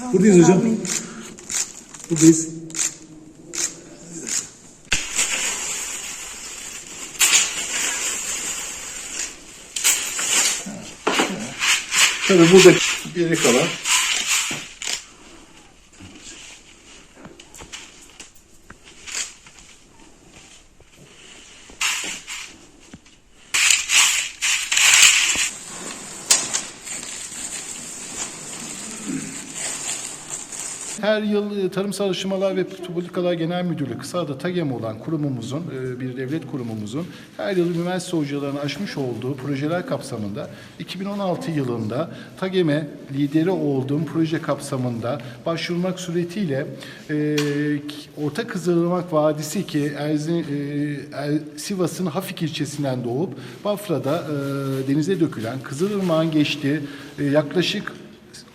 Buradayız hocam. Buradayız. Tabii burada geri kalan Her yıl e, Tarımsal Araştırmalar ve Politikalar Genel Müdürlüğü, kısa adı TAGEM olan kurumumuzun, e, bir devlet kurumumuzun her yıl üniversite hocalarına açmış olduğu projeler kapsamında 2016 yılında TAGEM'e lideri olduğum proje kapsamında başvurmak suretiyle e, Orta Kızılırmak Vadisi ki Erzin, e, Er- Sivas'ın Hafik ilçesinden doğup Bafra'da e, denize dökülen Kızılırmak'ın geçtiği e, yaklaşık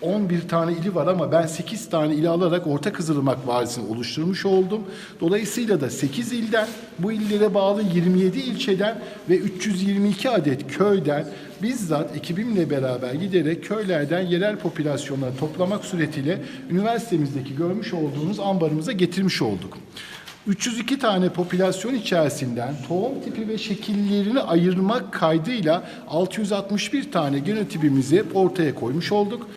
11 tane ili var ama ben 8 tane ili alarak Orta Kızılırmak Vadisi'ni oluşturmuş oldum. Dolayısıyla da 8 ilden, bu illere bağlı 27 ilçeden ve 322 adet köyden bizzat ekibimle beraber giderek köylerden yerel popülasyonları toplamak suretiyle üniversitemizdeki görmüş olduğunuz ambarımıza getirmiş olduk. 302 tane popülasyon içerisinden tohum tipi ve şekillerini ayırmak kaydıyla 661 tane genotipimizi ortaya koymuş olduk.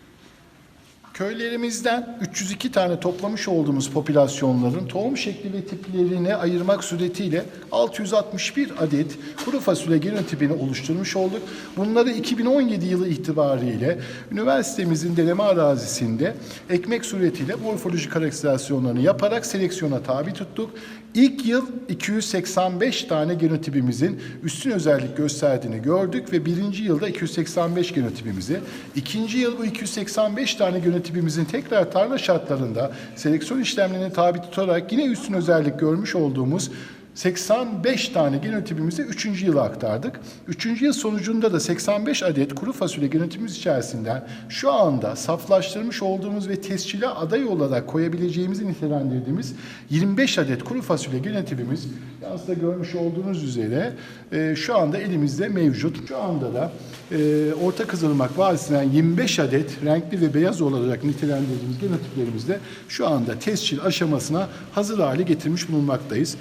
Köylerimizden 302 tane toplamış olduğumuz popülasyonların tohum şekli ve tiplerini ayırmak suretiyle 661 adet kuru fasulye genotipini oluşturmuş olduk. Bunları 2017 yılı itibariyle üniversitemizin deneme arazisinde ekmek suretiyle morfolojik karakterizasyonlarını yaparak seleksiyona tabi tuttuk. İlk yıl 285 tane genotipimizin üstün özellik gösterdiğini gördük ve birinci yılda 285 genotipimizi, ikinci yıl bu 285 tane genotipimizin tekrar tarla şartlarında seleksiyon işlemlerine tabi tutarak yine üstün özellik görmüş olduğumuz 85 tane genotipimizi 3. yıla aktardık. 3. yıl sonucunda da 85 adet kuru fasulye genotipimiz içerisinden şu anda saflaştırmış olduğumuz ve tescile aday olarak koyabileceğimizi nitelendirdiğimiz 25 adet kuru fasulye genotipimiz yansıda görmüş olduğunuz üzere e, şu anda elimizde mevcut. Şu anda da e, Orta Kızılırmak Vadisi'nden 25 adet renkli ve beyaz olarak nitelendirdiğimiz genotiplerimizde şu anda tescil aşamasına hazır hale getirmiş bulunmaktayız.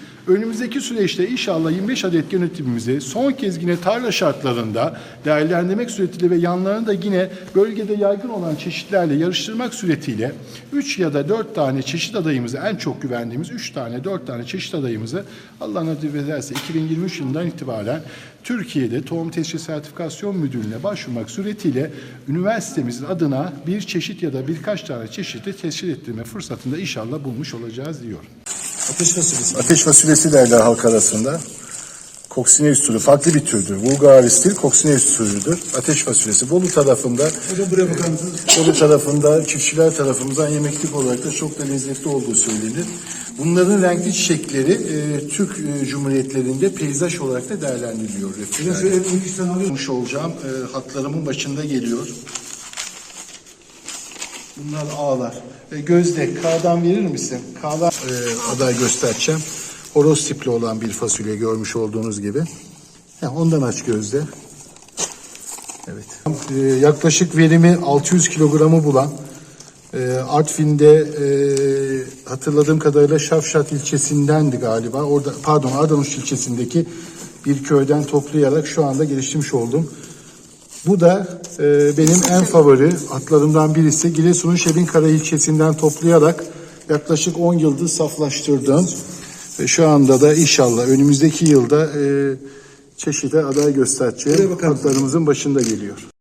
Önümüzdeki süreçte inşallah 25 adet genotipimizi son kez yine tarla şartlarında değerlendirmek suretiyle ve yanlarında yine bölgede yaygın olan çeşitlerle yarıştırmak suretiyle 3 ya da 4 tane çeşit adayımızı en çok güvendiğimiz 3 tane 4 tane çeşit adayımızı Allah nasip ederse 2023 yılından itibaren Türkiye'de Tohum Tescil Sertifikasyon Müdürlüğü'ne başvurmak suretiyle üniversitemizin adına bir çeşit ya da birkaç tane çeşidi tescil ettirme fırsatında inşallah bulmuş olacağız diyorum. Ateş fasulyesi. Ateş fasulyesi derler halk arasında. Koksineus türü farklı bir türdür. Vulgaris değil, Koksineus türüdür. Ateş fasulyesi. Bolu tarafında, Hocam buraya bakar mısınız? Bolu tarafında çiftçiler tarafımızdan yemeklik olarak da çok da lezzetli olduğu söylenir. Bunların renkli çiçekleri e, Türk e, Cumhuriyetlerinde peyzaj olarak da değerlendiriliyor. Hocam şöyle bir iki tane alıyorum. Yapmış olacağım e, hatlarımın başında geliyor. Bunlar ağlar. E, gözde K'dan verir misin? K'dan e, aday göstereceğim. Horoz tipli olan bir fasulye görmüş olduğunuz gibi. Heh, ondan aç gözde. Evet. E, yaklaşık verimi 600 kilogramı bulan e, Artvin'de e, hatırladığım kadarıyla Şafşat ilçesindendi galiba. Orada pardon Ardanuş ilçesindeki bir köyden toplayarak şu anda geliştirmiş oldum. Bu da e, benim en favori atlarımdan birisi. Giresun'un Şebinkara ilçesinden toplayarak yaklaşık 10 yıldır saflaştırdım. Ve şu anda da inşallah önümüzdeki yılda e, çeşide aday mısın? atlarımızın başında geliyor.